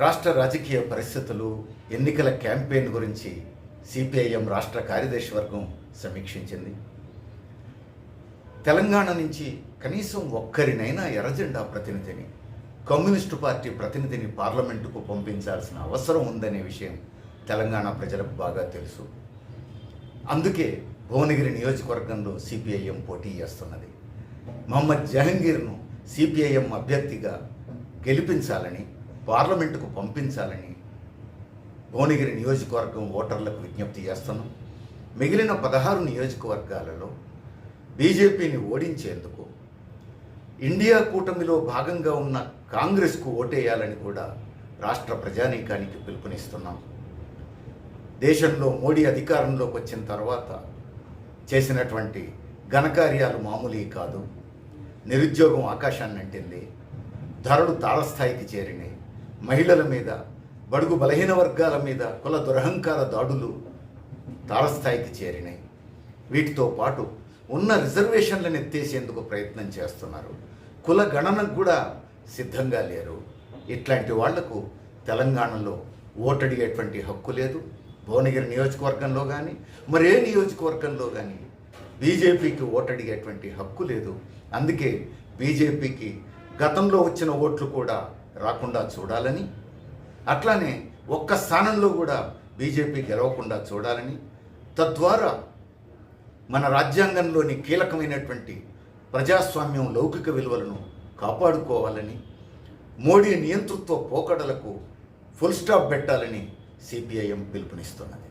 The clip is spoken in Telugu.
రాష్ట్ర రాజకీయ పరిస్థితులు ఎన్నికల క్యాంపెయిన్ గురించి సిపిఐఎం రాష్ట్ర కార్యదర్శి వర్గం సమీక్షించింది. తెలంగాణ నుంచి కనీసం ఒక్కరినైనా ఎర్రజెండా ప్రతినిధిని కమ్యూనిస్టు పార్టీ ప్రతినిధిని పార్లమెంటుకు పంపించాల్సిన అవసరం ఉందనే విషయం తెలంగాణ ప్రజలకు బాగా తెలుసు. అందుకే భువనగిరి నియోజకవర్గంలో సిపిఐఎం పోటీ చేస్తున్నది. మహమ్మద్ జహంగీర్ను సిపిఐఎం అభ్యర్థిగా గెలిపించాలని పార్లమెంటుకు పంపించాలని భువనగిరి నియోజకవర్గం ఓటర్లకు విజ్ఞప్తి చేస్తున్నాం. మిగిలిన పదహారు నియోజకవర్గాలలో బీజేపీని ఓడించేందుకు ఇండియా కూటమిలో భాగంగా ఉన్న కాంగ్రెస్కు ఓటేయాలని కూడా రాష్ట్ర ప్రజానీకానికి పిలుపునిస్తున్నాం. దేశంలో మోడీ అధికారంలోకి వచ్చిన తర్వాత చేసినటువంటి ఘనకార్యాలు మామూలు కాదు. నిరుద్యోగం ఆకాశాన్ని అంటింది ధరలు తాళస్థాయికి చేరినాయి. మహిళల మీద బడుగు బలహీన వర్గాల మీద కుల దురహంకార దాడులు తారస్థాయికి చేరినాయి. వీటితో పాటు ఉన్న రిజర్వేషన్లను ఎత్తేసేందుకు ప్రయత్నం చేస్తున్నారు. కుల గణనకు కూడా సిద్ధంగా లేరు. ఇట్లాంటి వాళ్ళకు తెలంగాణలో ఓటడిగేటువంటి హక్కు లేదు. భువనగిరి నియోజకవర్గంలో కానీ మరే నియోజకవర్గంలో కానీ బీజేపీకి ఓటడిగేటువంటి హక్కు లేదు. అందుకే బీజేపీకి గతంలో వచ్చిన ఓట్లు కూడా రాకుండా చూడాలని అట్లానే ఒక్క స్థానంలో కూడా బీజేపీ గెలవకుండా చూడాలని తద్వారా మన రాజ్యాంగంలోని కీలకమైనటువంటి ప్రజాస్వామ్యం లౌకిక విలువలను కాపాడుకోవాలని మోడీ నియంతృత్వ పోకడలకు ఫుల్ స్టాప్ పెట్టాలని సిపిఐఎం పిలుపునిస్తున్నది.